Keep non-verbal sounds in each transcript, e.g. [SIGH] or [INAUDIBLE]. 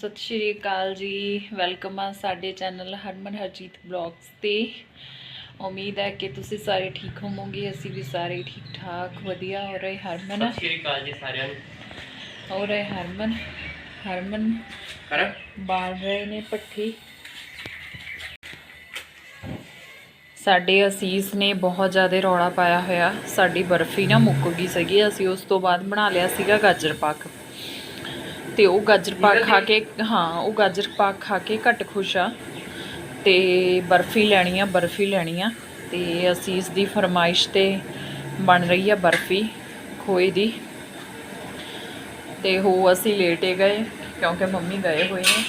ਸਤਿ ਸ਼੍ਰੀ ਅਕਾਲ ਜੀ। ਵੈਲਕਮ ਆ ਸਾਡੇ ਚੈਨਲ ਹਰਮਨ ਹਰਜੀਤ ਬਲੌਗਸ ਤੇ। ਉਮੀਦ ਹੈ ਕਿ ਤੁਸੀਂ ਸਾਰੇ ਠੀਕ ਹੋਵੋਗੇ ਅਸੀਂ ਵੀ ਸਾਰੇ ਠੀਕ ਠਾਕ ਵਧੀਆ ਹੋ ਰਹੇ ਹਰਮਨ? ਸਤਿ ਸ਼੍ਰੀ ਅਕਾਲ ਜੀ ਸਾਰਿਆਂ ਨੂੰ। ਹੋ ਰਹੇ ਹਰਮਨ? ਹਰਮਨ ਕਰ ਬਾਲ ਰਹੇ ਨੇ ਪੱਠੀ। ਸਾਡੇ ਅਸੀਸ ਨੇ ਬਹੁਤ ਜ਼ਿਆਦਾ ਰੌਲਾ ਪਾਇਆ ਹੋਇਆ। ਸਾਡੀ ਬਰਫੀ ਨਾ ਮੁੱਕ ਗਈ ਸੀਗੀ। ਅਸੀਂ ਉਸ ਤੋਂ ਬਾਅਦ ਬਣਾ ਲਿਆ ਸੀਗਾ ਗਾਜਰ ਪਾਕ। ਤੇ ਉਹ ਗਾਜਰ ਪਾਕ ਖਾ ਕੇ ਹਾਂ ਉਹ ਗਾਜਰ ਪਾਕ ਖਾ ਕੇ ਘੱਟ ਖੁਸ਼ ਆ। ਤੇ ਬਰਫੀ ਲੈਣੀ ਆ ਬਰਫੀ ਲੈਣੀ ਆ। ਤੇ ਅਸੀਸ ਦੀ ਫਰਮਾਇਸ਼ ਤੇ ਬਣ ਰਹੀ ਆ ਬਰਫੀ ਖੋਏ ਦੀ। ਤੇ ਉਹ ਅਸੀਂ ਲੇਟੇ ਗਏ ਕਿਉਂਕਿ ਮੰਮੀ ਗਏ ਹੋਏ ਨੇ।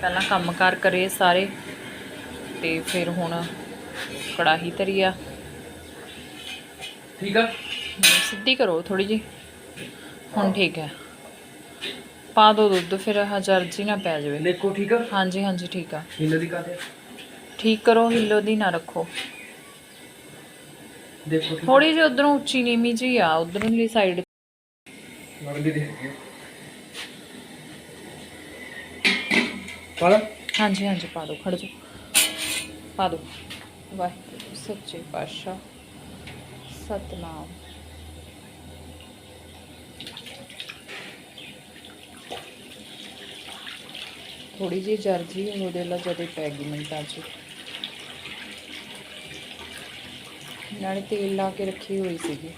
ਪਹਿਲਾਂ ਕੰਮਕਾਰ ਕਰੇ ਸਾਰੇ ਤੇ ਫਿਰ ਹੁਣ ਕੜਾਹੀ ਧਰੀ ਆ। ਠੀਕ ਆ। ਸਿੱਧੀ ਕਰੋ ਥੋੜੀ ਜੀ ਹੁਣ ਠੀਕ ਹੈ। ਪਾ ਦੋ ਦੁੱਧ ਫਿਰ ਆਹ ਜਰਜੀ ਨਾ ਪੈ ਜਾਵੇ। ਦੇਖੋ ਠੀਕ ਆ? ਹਾਂਜੀ ਹਾਂਜੀ ਠੀਕ ਆ। ਇਹਨਾਂ ਦੀ ਕਾਤੇ ਠੀਕ ਕਰੋ ਹਿੱਲੋ ਦੀ ਨਾ ਰੱਖੋ। ਦੇਖੋ ਠੀਕ ਥੋੜੀ ਜਿਹੀ ਉਧਰੋਂ ਉੱਚੀ ਨੀਵੀਂ ਜੀ ਆ ਉਧਰਲੀ ਸਾਈਡ ਲੱਗਦੀ ਦੇਖ ਪਾਲਾ ਹਾਂਜੀ ਹਾਂਜੀ ਪਾ ਦਿਓ ਖੜ ਜਾ ਪਾ ਦਿਓ ਵਾਹਿਗੁਰੂ ਸੱਚੇ ਪਾਤਸ਼ਾਹ ਸਤਨਾਮ। ਥੋੜੀ ਜਿਹੀ ਜਰਜੀ ਉਹਦੇ ਜਦੋਂ ਪੈ ਗਈ ਮਿੰਟਾਂ 'ਚ ਨਾਲੇ ਤੇਲ ਲਾ ਕੇ ਰੱਖੀ ਹੋਈ ਸੀਗੀ।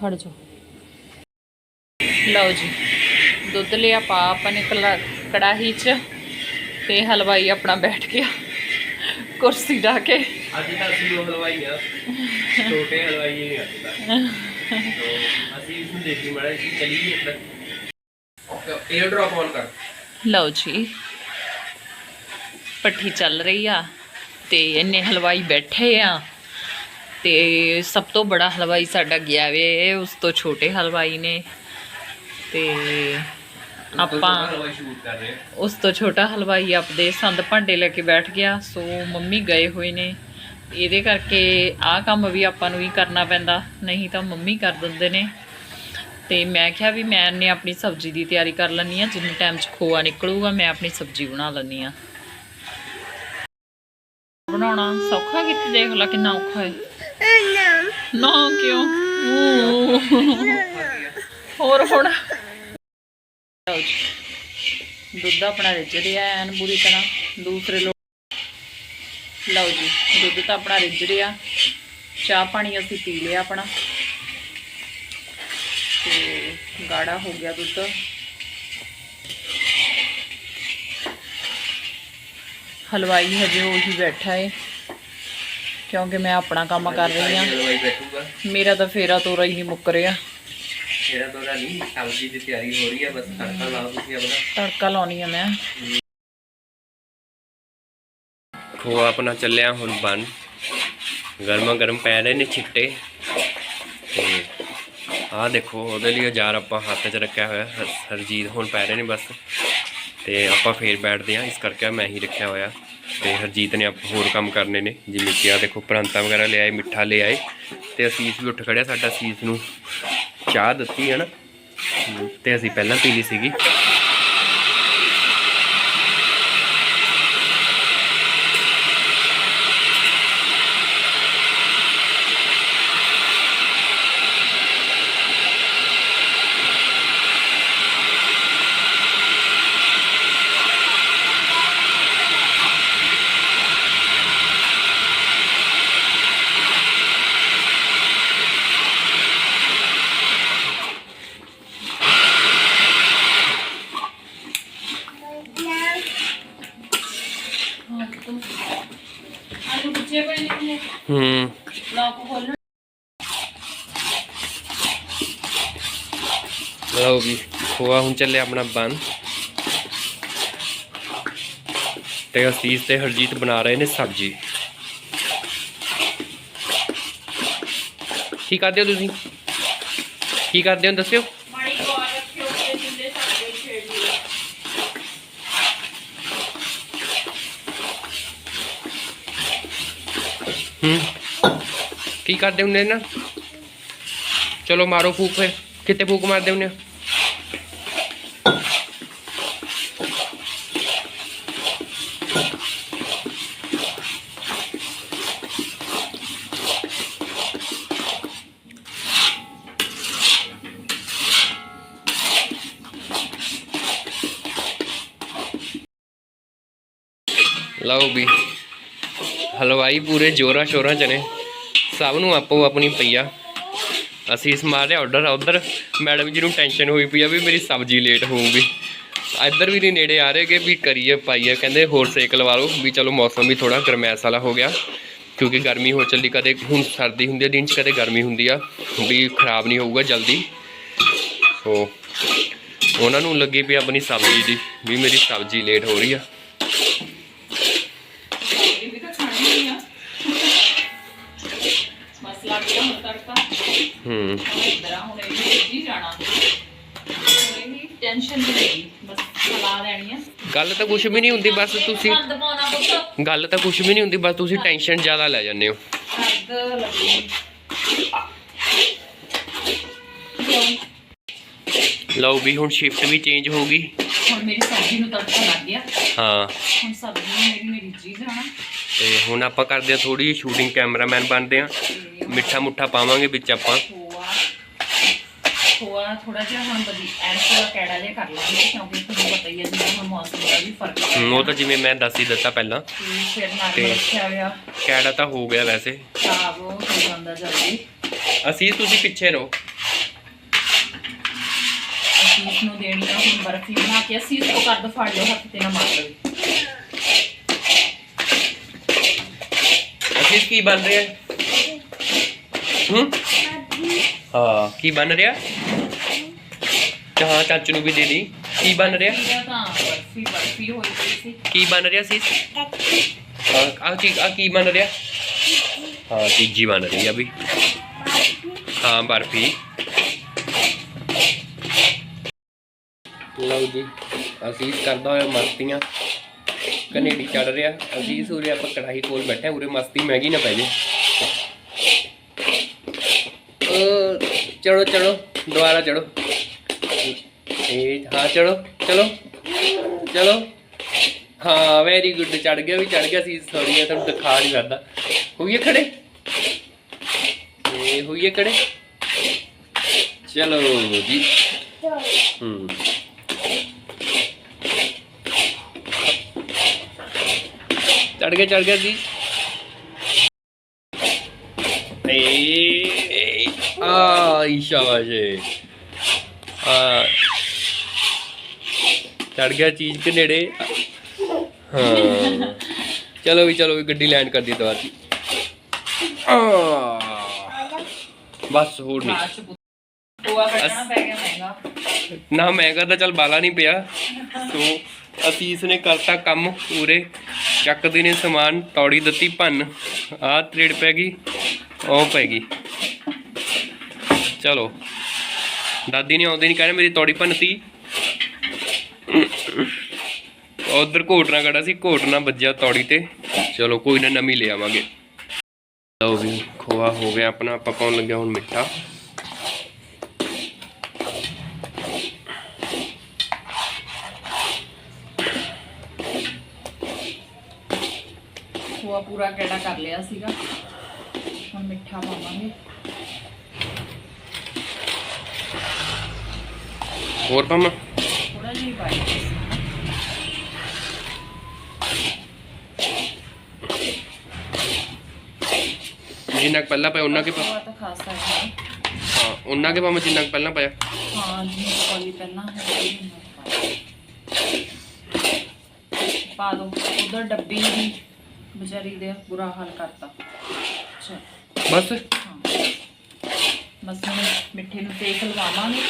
ਖੜ ਜਾ ਲਓ ਜੀ, ਦੁੱਧ ਲਿਆ ਪਾ ਆਪਾਂ ਨੇ ਕਲਾ- ਕੜਾਹੀ 'ਚ ਤੇ ਹਲਵਾਈ ਆਪਣਾ ਬੈਠ ਗਿਆ। ਕੁਰਸੀ ਢਾ ਕੇ। ਅੱਜ ਤਾਂ ਅਸੀਂ ਉਹ ਹਲਵਾਈ ਆ। ਛੋਟੇ ਹਲਵਾਈ ਨਹੀਂ ਅੱਜ ਤਾਂ। [LAUGHS] ਅਸੀਂ ਇਸ ਨੂੰ ਦੇਖੀ ਮੜਾ ਜੀ ਚਲੀ ਗਈ ਇੱਧਰ 에ਅਰ ਡ੍ਰੌਪ ਔਨ ਕਰ। ਲਓ ਜੀ। ਪੱਠੀ ਚੱਲ ਰਹੀ ਆ ਤੇ ਇੰਨੇ ਹਲਵਾਈ ਬੈਠੇ ਆ ਤੇ ਸਭ ਤੋਂ ਬੜਾ ਹਲਵਾਈ ਸਾਡਾ ਗਿਆ ਵੇ ਉਸ ਤੋਂ ਛੋਟੇ ਹਲਵਾਈ ਨੇ। ਤੇ ਆਪਾਂ ਆ। ਉਸ ਤੋਂ ਛੋਟਾ ਹਲਵਾਈ ਆਪਦੇ ਸੰਦ ਭਾਂਡੇ ਲੈ ਕੇ ਬੈਠ ਗਿਆ ਸੋ ਮੰਮੀ ਗਏ ਹੋਏ ਨੇ। ਇਹਦੇ ਕਰਕੇ ਆਹ ਕੰਮ ਵੀ ਆਪਾਂ ਨੂੰ ਹੀ ਕਰਨਾ ਪੈਂਦਾ, ਨਹੀਂ ਤਾਂ ਮੰਮੀ ਕਰ ਦਿੰਦੇ ਨੇ। ਤੇ ਮੈਂ ਕਿਹਾ ਵੀ ਮੈਂ ਨੇ ਆਪਣੀ ਸਬਜ਼ੀ ਦੀ ਤਿਆਰੀ ਕਰ ਲੈਣੀ ਆ ਜਿੰਨੇ ਟਾਈਮ 'ਚ ਖੋਆ ਨਿਕਲੂਗਾ, ਮੈਂ ਆਪਣੀ ਸਬਜ਼ੀ ਬਣਾ ਲੈਣੀ ਆ ਬਣਾਉਣਾ ਸੌਖਾ ਕਿੱਥੇ ਦੇਖ ਲੈ ਕਿੰਨਾ ਔਖਾ ਹੈ। ਨਾ ਕਿਉਂ? ਹੋਰ ਹੁਣ? ਦੁੱਧ ਆਪਣਾ ਰਿੱਝ ਰਿਹਾ ਐਨ ਬੁਰੀ ਤਰ੍ਹਾਂ। ਦੂਸਰੇ ਲੋਕ ਲਓ ਜੀ ਦੁੱਧ ਤਾਂ ਆਪਣਾ ਰਿੱਝ ਰਿਹਾ। ਚਾਹ ਪਾਣੀ ਅਸੀਂ ਪੀ ਲਿਆ ਆਪਣਾ। ਤੇ ਗਾੜਾ ਹੋ ਗਿਆ ਦੁੱਧ। ਹਲਵਾਈ ਹਜੇ ਉਹੀ ਬੈਠਾ ਏ ਕਿਉਂਕਿ ਮੈਂ ਆਪਣਾ ਕੰਮ ਕਰ ਰਹੀ ਹਾਂ। ਮੇਰਾ ਤਾਂ ਫੇਰਾ ਤੋਰਾ ਹੀ ਨਹੀਂ ਮੁੱਕ ਰਿਹਾ ਮੇਰਾ ਤੋਰਾ ਨਹੀਂ ਸਬਜ਼ੀ ਦੀ ਤਿਆਰੀ ਹੋ ਰਹੀ ਆ ਬਸ ਤੜਕਾ ਲਾਓ ਤੁਸੀਂ ਆਪਣਾ। ਤੜਕਾ ਲਾਉਣੀ ਆ ਮੈਂ। ਖੋਆ ਆਪਣਾ ਚੱਲਿਆ ਹੁਣ ਬਣ ਗਰਮਾ ਗਰਮ ਪੈ ਰਹੇ ਨੇ ਛਿੱਟੇ। ਤੇ ਆਹ ਦੇਖੋ, ਉਹਦੇ ਲਈ ਔਜ਼ਾਰ ਆਪਾਂ ਹੱਥ 'ਚ ਰੱਖਿਆ ਹੋਇਆ, ਹਰ- ਹਰਜੀਤ ਹੁਣ ਪੈ ਰਹੇ ਨੇ ਬਸ। ਤੇ ਆਪਾਂ ਫੇਰ ਬੈਠਦੇ ਆ ਇਸ ਕਰਕੇ ਮੈਂ ਹੀ ਰੱਖਿਆ ਹੋਇਆ। ਤੇ ਹਰਜੀਤ ਨੇ ਆਪ, ਹੋਰ ਕੰਮ ਕਰਨੇ ਨੇ। ਜਿਵੇਂ ਕਿ ਆ ਦੇਖੋ, ਪਰਾਂਤਾ ਵਗੈਰਾ ਲਿਆਏ ਮਿੱਠਾ ਲਿਆਏ ਤੇ ਅਸੀਸ ਵੀ ਉੱਠ ਖੜਿਆ ਸਾਡਾ ਅਸੀਸ ਨੂੰ ਚਾਹ ਦਿੱਤੀ ਹੈ ਨਾ। ਤੇ ਅਸੀਂ ਪਹਿਲਾਂ ਪੀ ਲਈ ਸੀਗੀ। ਆਲੂ ਬੱਚੇ ਪਏ ਨੇ ਹੂੰ। ਲੋਕ ਖੋਲਣ ਲਓ ਵੀ ਖੋਆ ਹੁਣ ਚੱਲਿਆ ਆਪਣਾ ਬੰਦ ਤੇ ਅਸੀਸ ਤੇ ਹਰਜੀਤ ਬਣਾ ਰਹੇ ਨੇ ਸਬਜ਼ੀ। ਕੀ ਕਰਦੇ ਹੋ ਤੁਸੀਂ? ਕੀ ਕਰਦੇ ਹੋ? ਦੱਸਿਓ ਮਾੜੀ ਗੌਰ ਰੱਖਿਓ ਕਿ ਚੁੱਲ੍ਹੇ ਸਾਡੇ ਛੇੜ ਲਿਓ ਹੂੰ। ਕੀ ਕਰਦੇ ਹੁੰਦੇ ਨਾ? ਚਲੋ ਮਾਰੋ ਫੂਕ ਫੇ ਕਿਤੇ ਫੂਕ ਮਾਰਦੇ ਹੁੰਦੇ ਲਓ ਵੀ। ਹਲਵਾਈ ਪੂਰੇ ਜੋਰਾਂ ਸ਼ੋਰਾਂ ਚ ਨੇ। ਸਭ ਨੂੰ ਆਪੋ ਆਪਣੀ ਪਈਆ ਅਸੀਂ ਇਸ ਮਾਰੇ ਆਰਡਰ ਉਧਰ। ਮੈਡਮ ਜੀ ਨੂੰ ਟੈਨਸ਼ਨ ਹੋਈ ਪਈ ਆ ਵੀ ਮੇਰੀ ਸਬਜ਼ੀ ਲੇਟ ਹੋਊਗੀ। ਇੱਧਰ ਵੀ ਨਹੀਂ ਨੇੜੇ ਆ ਰਹੇ ਕਿ ਵੀ ਕਰੀਏ, ਪਾਈਏ। ਕਹਿੰਦੇ ਹੋਰ ਸੇਕ ਲਵਾ ਲਓ ਵੀ ਚਲੋ ਮੌਸਮ ਵੀ ਥੋੜਾ ਗਰਮੈਸ ਵਾਲਾ ਹੋ ਗਿਆ। ਕਿਉਂਕਿ ਗਰਮੀ ਹੋ ਚੱਲੀ ਕਦੇ ਹੁਣ ਸਰਦੀ ਹੁੰਦੀ ਹੈ ਦਿਨ ਚ ਕਦੇ ਗਰਮੀ ਹੁੰਦੀ ਆ। ਵੀ ਖਰਾਬ ਨਹੀਂ ਹੋਊਗਾ ਜਲਦੀ। ਸੋ, ਉਹਨਾਂ ਨੂੰ ਲੱਗੀ ਪਈ ਆਪਣੀ ਸਬਜ਼ੀ ਦੀ ਵੀ ਮੇਰੀ ਸਬਜ਼ੀ ਲੇਟ ਹੋ ਰਹੀ ਆ। ਟੈਨਸ਼ਨ ਨਹੀਂ ਹੈਗੀ ਬਸ ਖਲਾ ਲੈਣੀ ਆ। ਗੱਲ ਤਾਂ ਕੁਝ ਵੀ ਨਹੀਂ ਹੁੰਦੀ ਬਸ ਤੁਸੀਂ ਬੰਦ ਪਾਉਣਾ ਪੁੱਤ। ਗੱਲ ਤਾਂ ਕੁਝ ਵੀ ਨਹੀਂ ਹੁੰਦੀ ਬਸ ਤੁਸੀਂ ਟੈਨਸ਼ਨ ਜ਼ਿਆਦਾ ਲੈ ਜਾਂਦੇ ਹੋ। ਲੱਗੀ। ਲਓ ਵੀ ਹੁਣ ਸ਼ਿਫਟ ਵੀ ਚੇਂਜ ਹੋ ਗਈ। ਹੁਣ ਮੇਰੀ ਸਬਜ਼ੀ ਨੂੰ ਤੜਕਾ ਲੱਗ ਗਿਆ। ਹਾਂ। ਹੁਣ ਸਬਜ਼ੀ ਨੂੰ ਮੇਰੀ ਮੇਰੀ ਜੀ ਜਾਣਾ ਤੇ ਹੁਣ ਆਪਾਂ ਕਰਦੇ ਆ ਥੋੜੀ ਸ਼ੂਟਿੰਗ ਕੈਮਰਾਮੈਨ ਬਣਦੇ ਆ ਮਿੱਠਾ ਮੁੱਠਾ ਪਾਵਾਂਗੇ ਵਿੱਚ ਆਪਾਂ। ਖੋਆ ਥੋੜਾ ਜਿਹਾ ਹੁਣ ਬਦੀ ਥੋੜਾ ਕੈੜਾ ਜਿਹਾ ਕਰ ਲਾਂਗੇ ਕਿਉਂਕਿ ਤੁਹਾਨੂੰ ਪਤਾ ਹੀ ਹੈ ਜਿਵੇਂ ਹੁਣ ਮੌਸਮ ਦਾ ਵੀ ਫ਼ਰਕ ਹਮ, ਉਹ ਤਾਂ। ਜਿਵੇਂ ਮੈਂ ਦੱਸ ਹੀ ਦਿੱਤਾ ਪਹਿਲਾਂ। ਤੇ ਫਿਰ ਨਾਲ ਤੇ- ਰੱਖਿਆ ਹੋਇਆ। ਕੈੜਾ ਤਾਂ ਹੋ ਗਿਆ ਵੈਸੇ। ਸਾਗ ਹੋ ਜਾਂਦਾ ਜਲਦੀ। ਅਸੀਂ ਤੁਸੀਂ ਪਿੱਛੇ ਰਹੋ। ਅਸੀਂ ਇਸ ਨੂੰ ਦੇਣੀ ਆ ਹੁਣ ਬਰਫੀ ਬਣਾ ਕੇ ਅਸੀਂ ਇਸ ਤੋਂ ਕੱਢ ਫੜ ਲਿਓ ਹੱਥ ਤੇ ਨਾ ਮਾਰ ਲਵੇ ਅਸੀਂ ਕੀ ਬਣ ਰਿਹਾ? ਹੂੰ? ਹਾਂ ਕੀ ਬਣ ਰਿਹਾ? ਹਾਂ ਚਾਚੂ ਨੂੰ ਵੀ ਦੇ ਦੀ ਕੀ ਬਣ ਰਿਹਾ? ਇਹਦਾ ਤਾਂ ਬਰਫੀ ਬਰਫੀ ਹੋਈ ਪਈ ਸੀ। ਕੀ ਬਣ ਰਿਹਾ ਸੀ? ਹਾਂ ਆ ਚੀਜ਼ ਆ ਕੀ ਬਣ ਰਿਹਾ? ਹਾਂ ਚੀਜ਼ੀ ਬਣ ਰਹੀ ਆ ਵੀ। ਹਾਂ ਬਰਫੀ। ਲਓ ਜੀ ਅਸੀਂ ਕਰਦਾ ਹੋਇਆ ਮਸਤੀਆਂ। ਕਨੇਡੀ ਚੜ ਰਿਹਾ। ਅਸੀਂ ਸੂਰੇ ਆਪਾਂ ਕੜਾਹੀ ਕੋਲ ਬੈਠੇ ਉਰੇ ਮਸਤੀ ਮਹਿੰਗੀ ਨਾ ਪੈ ਜੇ। ਅ, ਚੜੋ ਚੜੋ ਦੁਬਾਰਾ ਚੜੋ ਇਹ ਹਾਂ, ਚਲੋ ਚਲੋ ਚਲੋ। ਹਾਂ ਵੈਰੀ ਗੁੱਡ ਚੜ ਗਿਆ ਵੀ ਚੜ ਗਿਆ ਸੀ ਸੌਰੀ ਤੁਹਾਨੂੰ ਦਿਖਾ ਨਹੀਂ ਸਕਦਾ। ਹੋਈਏ ਖੜੇ? ਇਹ ਹੋਈਏ ਖੜੇ? ਚਲੋ ਜੀ। ਹੂੰ। ਚੜ ਗਿਆ ਚੜ ਗਿਆ ਜੀ। ਏ ਆ ਸ਼ਾਬਾਸ਼। ਆ ਚੜ ਗਿਆ ਚੀਜ਼ ਕੇ ਨੇੜੇ। ਹਾਂ। ਚਲੋ ਵੀ ਚਲੋ ਵੀ, ਗੱਡੀ ਲੈਂਡ ਕਰਦੀ ਦੁਬਾਰਾ। ਬਸ, ਹੋਰ ਨਹੀਂ ਲਾਸਟ ਖੋਆ ਪੈ ਗਿਆ ਮਹਿੰਗਾ ਨਾ ਮਹਿੰਗਾ ਤਾਂ ਚੱਲ ਬਾਲਾ ਨਹੀਂ ਪਿਆ। ਸੋ ਅਸੀਂ ਇਸ ਨੇ ਕਰਤਾ ਕੰਮ ਪੂਰੇ। ਚੱਕਦੇ ਨੇ ਸਮਾਨ, ਤੌੜੀ ਦਿੱਤੀ ਭੰਨ। ਆਹ ਤਰੇੜ ਪੈ ਗਈ, ਉਹ ਪੈ ਗਈ। ਚਲੋ। ਦਾਦੀ ਨੇ ਆਉਂਦੇ ਨਹੀਂ ਕਹਿੰਦੇ ਮੇਰੀ ਤੌੜੀ ਭੰਨਤੀ ਉਧਰ ਘੋਟਣਾ ਕੜਾ ਸੀ? ਘੋਟਣਾ ਵੱਜਿਆ ਤੌੜੀ ਤੇ। ਚਲੋ ਕੋਈ ਨਾ ਨਵੀਂ ਲੈ ਆਵਾਂਗੇ। ਲਓ ਵੀ ਖੋਆ ਹੋ ਗਿਆ ਆਪਣਾ। ਆਪਾਂ ਪਾਉਣ ਲੱਗਿਆ ਹੁਣ ਮਿੱਠਾ। ਖੋਆ ਪੂਰਾ ਕੈੜਾ ਕਰ ਲਿਆ ਸੀਗਾ। ਹੁਣ ਮਿੱਠਾ ਪਾਵਾਂਗੇ। ਹੋਰ ਪਾਵਾਂ ਪਾਈ ਜਿੰਨਾ ਕੁ ਪਹਿਲਾਂ ਪਾਇਆ ਉਹਨਾਂ ਕੇ ਪਾ ਖੋਆ ਤਾਂ ਖਾਸਾ ਹੈ। ਹਾਂ ਉਹਨਾਂ ਕੇ ਪਾਵਾਂ ਜਿੰਨਾ ਕੁ ਪਹਿਲਾਂ ਪਾਇਆ ਹਾਂ ਜੀ ਪਾਲੀ ਪਹਿਲਾਂ ਹੈ ਪਾ ਦੋ ਉਧਰ ਡੱਬੀ ਦੀ ਵਿਚਾਰੀ ਦੇ ਬੁਰਾ ਹਾਲ ਕਰਤਾ। ਚਲ ਬਸ। ਹਾਂ। ਬਸ ਹੁਣ ਮਿੱਠੇ ਨੂੰ ਤੇਲ ਲਵਾਵਾਂਗੇ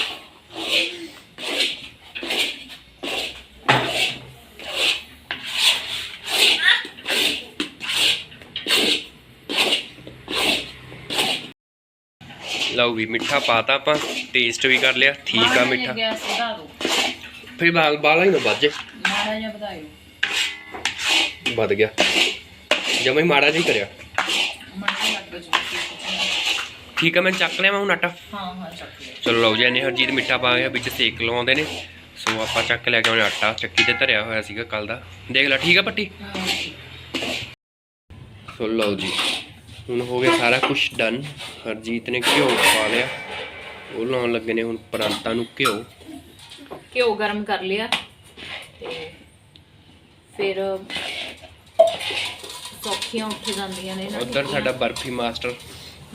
ਲਓ ਵੀ ਮਿੱਠਾ ਪਾਤਾ ਆਪਾਂ ਟੇਸਟ ਵੀ ਕਰ ਲਿਆ ਠੀਕ ਆ ਮਿੱਠਾ। ਗੈਸ ਵਧਾ ਦੋ। ਫਿਰ ਬਾਲ ਬਾਲਾ ਹੀ ਨਾ ਵੱਜੇ ਮਾੜਾ ਜਿਹਾ ਵਧਾਇਓ ਵੱਧ ਗਿਆ। ਜਮਾ ਹੀ ਮਾੜਾ ਜਿਹਾ ਹੀ ਕਰਿਆ। ਮੜਾ ਲੱਗ ਜੂ ਠੀਕ ਆ ਮੈਂ ਚੱਕ ਲਿਆ ਮੈਂ ਹੁਣ ਆਟਾ। ਹਾਂ ਹਾਂ ਚੱਕ ਲਿਆ। ਚਲੋ ਲਓ ਜੀ ਇਹਨੇ ਹਰਜੀਤ ਮਿੱਠਾ ਪਾ ਗਿਆ ਵਿੱਚ ਸੇਕ ਲਵਾਉਂਦੇ ਨੇ। ਸੋ ਆਪਾਂ ਚੱਕ ਲਿਆ ਕਿ ਉਹਨੇ ਆਟਾ ਚੱਕੀ ਤੇ ਧਰਿਆ ਹੋਇਆ ਸੀਗਾ ਕੱਲ ਦਾ। ਦੇਖ ਲੈ ਠੀਕ ਆ ਪੱਟੀ? ਹਾਂ ਸੋ ਲਓ ਜੀ। ਹੁਣ ਹੋ ਗਿਆ ਸਾਰਾ ਕੁਝ ਡਨ ਹਰਜੀਤ ਨੇ ਘਿਓ ਪਾ ਲਿਆ। ਉਹ ਲਾਉਣ ਲੱਗੇ ਨੇ ਹੁਣ ਪਰਾਂਤਾਂ ਨੂੰ ਘਿਓ। ਘਿਓ ਗਰਮ ਕਰ ਲਿਆ ਤੇ ਫਿਰ ਸੌਖੀਆਂ ਉੱਠ ਜਾਂਦੀਆਂ ਨੇ ਨਾ ਉਧਰ ਸਾਡਾ ਬਰਫੀ ਮਾਸਟਰ।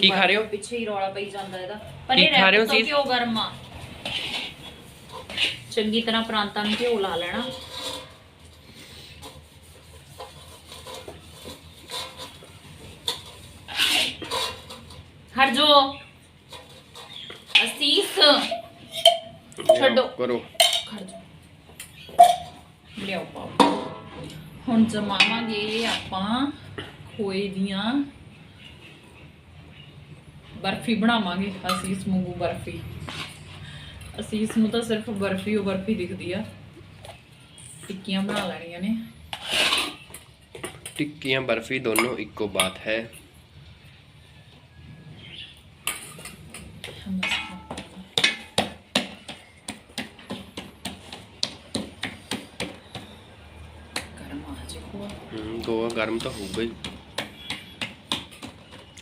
ਕੀ ਖਾ ਰਹੇ ਹੋ? ਪਿੱਛੇ ਹੀ ਰੌਲਾ ਪਈ ਜਾਂਦਾ ਇਹਦਾ। ਪਰ ਕੀ ਇਹ ਖਾ ਰਹੇ ਹੋ ਰਹਿ ਸੀਸ? ਘਿਓ ਗਰਮ ਆ। ਚੰਗੀ ਤਰ੍ਹਾਂ ਪ੍ਰਾਂਤਾਂ ਨੂੰ ਘਿਓ ਲਾ ਲੈਣਾ। ਹਟ ਜੋ ਅਸੀਸ ਛੱਡੋ। ਕਰੋ। ਖੜ ਜਾ ਲਿਆਓ ਪਾਓ। ਹੁਣ ਜਮਾਵਾਂਗੇ ਆਪਾਂ ਖੋਏ ਦੀਆਂ ਬਰਫੀ ਬਣਾਵਾਂਗੇ ਅਸੀਸ ਵਾਂਗੂ ਬਰਫੀ। ਅਸੀਸ ਨੂੰ ਤਾਂ ਸਿਰਫ ਬਰਫੀ ਉਹ ਬਰਫੀ ਦਿਖਦੀ ਆ। ਟਿੱਕੀਆਂ ਬਣਾ ਲੈਣੀਆਂ ਨੇ। ਟਿੱਕੀਆਂ ਬਰਫੀ ਦੋਨੋਂ ਇੱਕੋ ਬਾਤ ਹੈ ਗਰਮ ਆ ਜੇ ਖੋਆ ਹਮ, ਗੋਆ ਗਰਮ ਤਾਂ ਹੋਊਗਾ ਹੀ।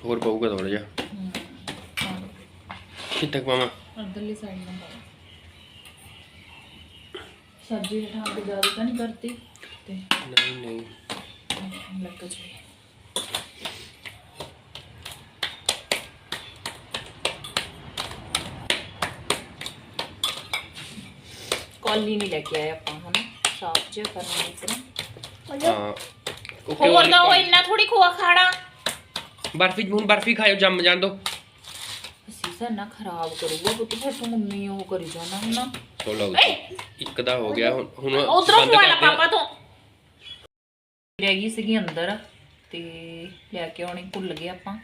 ਹੋਰ ਪਊਗਾ ਥੋੜਾ ਜਿਹਾ। ਕਿੱਥੇ ਪਾਵਾਂ? ਅਰਦਲੀ ਸਾਈਡ ਨੂੰ ਪਾਓ। ਸਬਜ਼ੀ ਠਾਂ ਕੇ ਜ਼ਿਆਦਾ ਤਾਂ ਨਹੀਂ ਕਰਤੀ ਤੇ ਨਹੀਂ ਨਹੀਂ। ਲੱਗ ਜਾਏ ਕੌਲੀ ਨਹੀਂ ਲੈ ਕੇ ਆਏ ਆਪਾਂ ਹਨਾ? ਸਾਫ਼ ਜਿਹਾ ਕਰਨਾ ਇਸ ਤਰ੍ਹਾਂ ਹੋਰ ਦਾ ਉਹ ਇੰਨਾ ਥੋੜੀ ਖੋਆ ਖਾਣਾ। ਬਰਫੀ ਹੁਣ ਬਰਫੀ ਖਾਇਓ ਜੰਮ ਜਾਣ ਦੋ। ਸੀਸਾ ਨਾ ਖਰਾਬ ਕਰੂਗਾ ਪੁੱਤ ਫਿਰ ਤੂੰ ਮੰਮੀ ਉਹ ਕਰੀ ਜਾਣਾ ਹਨਾ। ਸੋ ਲਓ ਜੀ ਇੱਕ ਦਾ ਹੋ ਗਿਆ ਹੁਣ ਹੁਣ ਉਧਰੋਂ ਬੰਦ ਕਰਦੇ ਆ। ਪਾਪਾ ਤੋਂ। ਰਹਿ ਗਈ ਸੀਗੀ ਅੰਦਰ ਤੇ ਲੈ ਕੇ ਆਉਣੀ ਭੁੱਲ ਗਏ ਆਪਾਂ।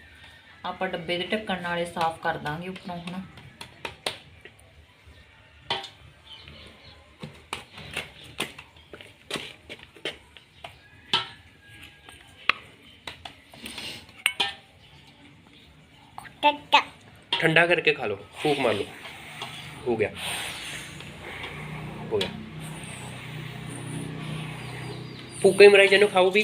ਆਪਾਂ ਡੱਬੇ ਦੇ ਢੱਕਣ ਨਾਲੇ ਸਾਫ਼ ਕਰ ਦਾਂਗੇ ਉੱਪਰੋਂ ਹੁਣ ठंडा करके खा लो फूक मार लो हो गया हो गया फूक ही मराई जानो खाओ भी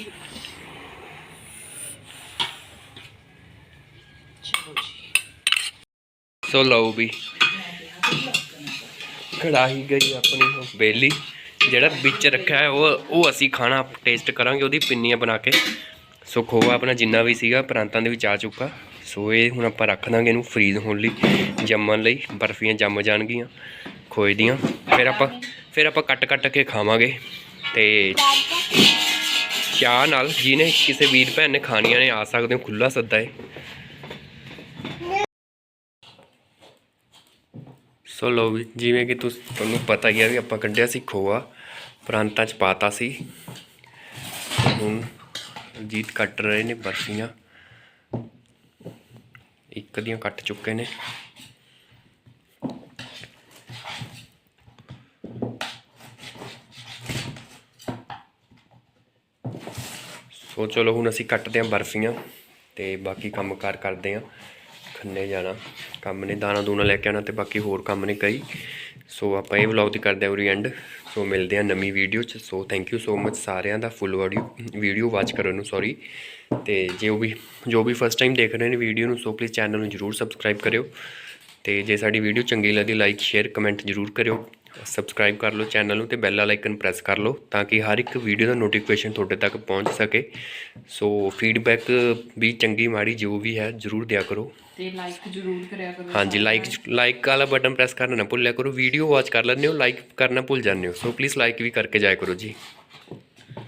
ਚਲੋ ਜੀ ਸੋ ਲਓ ਵੀ ਕੜਾਹੀ ਗਈ ਆਪਣੀ ਉਹ ਬੇਲੀ ਜਿਹੜਾ ਵਿੱਚ ਰੱਖਿਆ ਹੈ ਉਹ ਉਹ ਅਸੀਂ ਖਾਣਾ ਟੇਸਟ ਕਰਾਂਗੇ ਉਹਦੀ ਪਿੰਨੀਆਂ ਬਣਾ ਕੇ ਸੋ ਖੋਆ ਆਪਣਾ ਜਿੰਨਾ ਵੀ ਸੀਗਾ ਪ੍ਰਾਂਤਾਂ ਦੇ ਵਿੱਚ ਆ ਚੁੱਕਾ ਸੋ ਇਹ ਹੁਣ ਆਪਾਂ ਰੱਖ ਦਾਂਗੇ ਇਹਨੂੰ ਫਰੀਜ਼ ਹੋਣ ਲਈ, ਜੰਮਣ ਲਈ। ਬਰਫੀਆਂ ਜੰਮ ਜਾਣਗੀਆਂ, ਖੋਏ ਦੀਆਂ। ਫਿਰ ਆਪਾਂ ਫਿਰ ਆਪਾਂ ਕੱਟ ਕੱਟ ਕੇ ਖਾਵਾਂਗੇ। ਤੇ ਚਾਹ ਨਾਲ ਜਿਹਨੇ ਕਿਸੇ ਵੀਰ ਭੈਣ ਨੇ ਖਾਣੀਆਂ ਨੇ, ਆ ਸਕਦੇ ਹੋ ਖੁੱਲਾ ਸੱਦਾ ਹੈ ਸੋ ਲੋ ਵੀ, ਜਿਵੇਂ ਕਿ ਤੁਸ, ਤੁਹਾਨੂੰ ਪਤਾ ਹੀ ਆ ਵੀ ਆਪਾਂ ਕੱਢਿਆ ਸੀ ਖੋਆ, ਪ੍ਰਾਂਤਾਂ ਚ ਪਾਤਾ ਸੀ। ਹੁਣ ਜੀਤ ਕੱਟ ਰਹੇ ਨੇ ਬਰਫੀਆਂ। ਇੱਕ ਦੀਆਂ ਕੱਟ ਚੁੱਕੇ ਨੇ। ਸੋ ਚਲੋ ਹੁਣ ਅਸੀਂ ਕੱਟਦੇ ਹਾਂ ਬਰਫੀਆਂ ਤੇ ਬਾਕੀ ਕੰਮ ਕਾਰ ਕਰਦੇ ਹਾਂ। ਖੰਨੇ ਜਾਣਾ। ਕੰਮ ਨੇ ਦਾਣਾ ਦੂਣਾ ਲੈ ਕੇ ਆਉਣਾ ਤੇ ਬਾਕੀ ਹੋਰ ਕੰਮ ਨੇ ਕਈ। ਸੋ ਆਪਾਂ ਇਹ ਵਲੌਗ ਤੇ ਕਰਦੇ ਹਾਂ ਉਰੀ ਐਂਡ ਸੋ ਮਿਲਦੇ ਹਾਂ ਨਵੀਂ ਵੀਡੀਓ ਚ। So thank you so much ਸਾਰਿਆਂ ਦਾ। ਫੁੱਲ ਵੀਡੀਓ ਵੀਡੀਓ ਵਾਚ ਕਰਨ ਨੂੰ ਸੌਰੀ ਤੇ ਉਹ ਵੀ, ਜੋ ਵੀ ਫਸਟ ਟਾਈਮ ਦੇਖ ਰਹੇ ਨੇ ਵੀਡੀਓ ਨੂੰ ਸੋ ਪਲੀਜ਼ ਚੈਨਲ ਨੂੰ ਜਰੂਰ ਸਬਸਕ੍ਰਾਈਬ ਕਰਿਓ। ਤੇ ਜੇ ਸਾਡੀ ਵੀਡੀਓ ਚੰਗੀ ਲੱਗੀ ਲਾਈਕ ਸ਼ੇਅਰ ਕਮੈਂਟ ਜਰੂਰ ਕਰਿਓ। ਸਬਸਕ੍ਰਾਈਬ ਕਰ ਲਓ ਚੈਨਲ ਨੂੰ ਤੇ ਬੈਲ ਵਾਲਾ ਆਈਕਨ ਪ੍ਰੈਸ ਕਰ ਲਓ ਤਾਂ ਕਿ ਹਰ ਇੱਕ ਵੀਡੀਓ ਦਾ ਨੋਟੀਫਿਕੇਸ਼ਨ ਤੁਹਾਡੇ ਤੱਕ ਪਹੁੰਚ ਸਕੇ। ਸੋ ਫੀਡਬੈਕ ਵੀ ਚੰਗੀ ਮਾੜੀ ਜੋ ਵੀ ਹੈ ਜਰੂਰ ਦਿਆ ਕਰੋ। ਤੇ ਲਾਈਕ ਜ਼ਰੂਰ ਕਰਿਆ ਕਰੋ ਹਾਂਜੀ ਲਾਈਕ ਲਾਈਕ ਵਾਲਾ ਬਟਨ ਪ੍ਰੈਸ ਕਰਨਾ ਨਾ ਭੁੱਲਿਆ ਕਰੋ। ਵੀਡੀਓ ਵਾਚ ਕਰ ਲੈਂਦੇ ਹੋ ਲਾਈਕ ਕਰਨਾ ਭੁੱਲ ਜਾਂਦੇ ਹੋ। ਸੋ ਪਲੀਜ਼ ਲਾਈਕ ਵੀ ਕਰਕੇ ਜਾਇਆ ਕਰੋ ਜੀ।